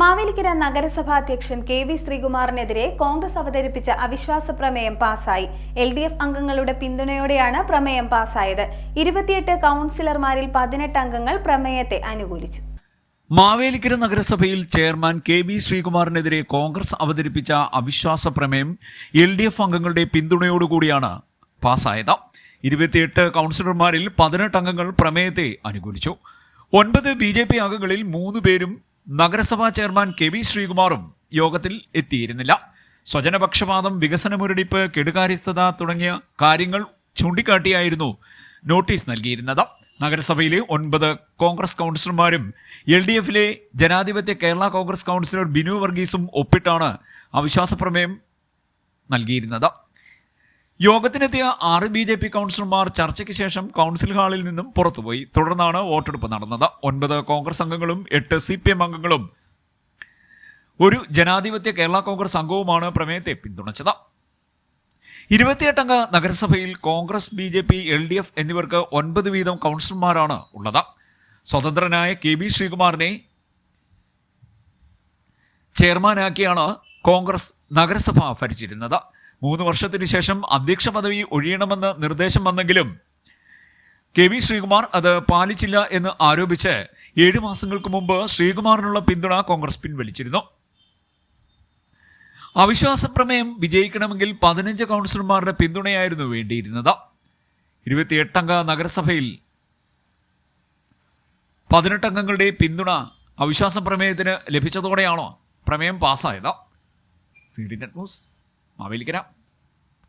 മാവേലിക്കര നഗരസഭാ അധ്യക്ഷൻ K V ശ്രീകുമാറിനെതിരെ കോൺഗ്രസ് അവതരിപ്പിച്ച അവിശ്വാസ പ്രമേയം പാസായി. എൽ ഡി എഫ് അംഗങ്ങളുടെ പിന്തുണയോടെയാണ് പ്രമേയം പാസായത്. ഇരുപത്തിയെട്ട് കൗൺസിലർമാരിൽ പതിനെട്ട് അംഗങ്ങൾ പ്രമേയത്തെ അനുകൂലിച്ചു. മാവേലിക്കര നഗരസഭയിൽ ചെയർമാൻ കെ വി ശ്രീകുമാറിനെതിരെ കോൺഗ്രസ് അവതരിപ്പിച്ച അവിശ്വാസ പ്രമേയം എൽ ഡി എഫ് അംഗങ്ങളുടെ പിന്തുണയോടുകൂടിയാണ് പാസായത്. ഇരുപത്തിയെട്ട് കൗൺസിലർമാരിൽ പതിനെട്ട് അംഗങ്ങൾ പ്രമേയത്തെ അനുകൂലിച്ചു. ഒൻപത് ബി ജെ പി അംഗങ്ങളിൽ മൂന്ന് പേരും നഗരസഭാ ചെയർമാൻ കെ വി ശ്രീകുമാറും യോഗത്തിൽ എത്തിയിരുന്നില്ല. സ്വജനപക്ഷപാതം വികസന മുരടിപ്പ് കെടുകാര്യസ്ഥത തുടങ്ങിയ കാര്യങ്ങൾ ചൂണ്ടിക്കാട്ടിയായിരുന്നു നോട്ടീസ് നൽകിയിരുന്നത്. നഗരസഭയിലെ ഒൻപത് കോൺഗ്രസ് കൗൺസിലർമാരും എൽ ഡി എഫിലെ ജനാധിപത്യ കേരള കോൺഗ്രസ് കൗൺസിലർ ബിനു വർഗീസും ഒപ്പിട്ടാണ് അവിശ്വാസ പ്രമേയം നൽകിയിരുന്നത്. യോഗത്തിനെത്തിയ ആറ് ബി ജെ പി കൗൺസിലർമാർ ചർച്ചയ്ക്ക് ശേഷം കൗൺസിൽ ഹാളിൽ നിന്നും പുറത്തുപോയി. തുടർന്നാണ് വോട്ടെടുപ്പ് നടന്നത്. ഒൻപത് കോൺഗ്രസ് അംഗങ്ങളും എട്ട് സി പി എം അംഗങ്ങളും ഒരു ജനാധിപത്യ കേരള കോൺഗ്രസ് അംഗവുമാണ് പ്രമേയത്തെ പിന്തുണച്ചത്. ഇരുപത്തിയെട്ടംഗ നഗരസഭയിൽ Congress B J P L D F എന്നിവർക്ക് ഒൻപത് വീതം കൗൺസിലർമാരാണ് ഉള്ളത്. സ്വതന്ത്രനായ കെ ബി ശ്രീകുമാറിനെ ചെയർമാനാക്കിയാണ് കോൺഗ്രസ് നഗരസഭ ഭരിച്ചിരുന്നത്. മൂന്ന് വർഷത്തിന് ശേഷം അധ്യക്ഷ പദവി ഒഴിയണമെന്ന് നിർദ്ദേശം വന്നെങ്കിലും കെ വി ശ്രീകുമാർ അത് പാലിച്ചില്ല എന്ന് ആരോപിച്ച് ഏഴു മാസങ്ങൾക്ക് മുമ്പ് ശ്രീകുമാറിനുള്ള പിന്തുണ കോൺഗ്രസ് പിൻവലിച്ചിരുന്നു. അവിശ്വാസ പ്രമേയം വിജയിക്കണമെങ്കിൽ പതിനഞ്ച് കൗൺസിലർമാരുടെ പിന്തുണയായിരുന്നു വേണ്ടിയിരുന്നത്. ഇരുപത്തിയെട്ടംഗ നഗരസഭയിൽ പതിനെട്ടംഗങ്ങളുടെ പിന്തുണ അവിശ്വാസ പ്രമേയത്തിന് ലഭിച്ചതോടെയാണോ പ്രമേയം പാസ്സായത് C D net news. Mavelikkara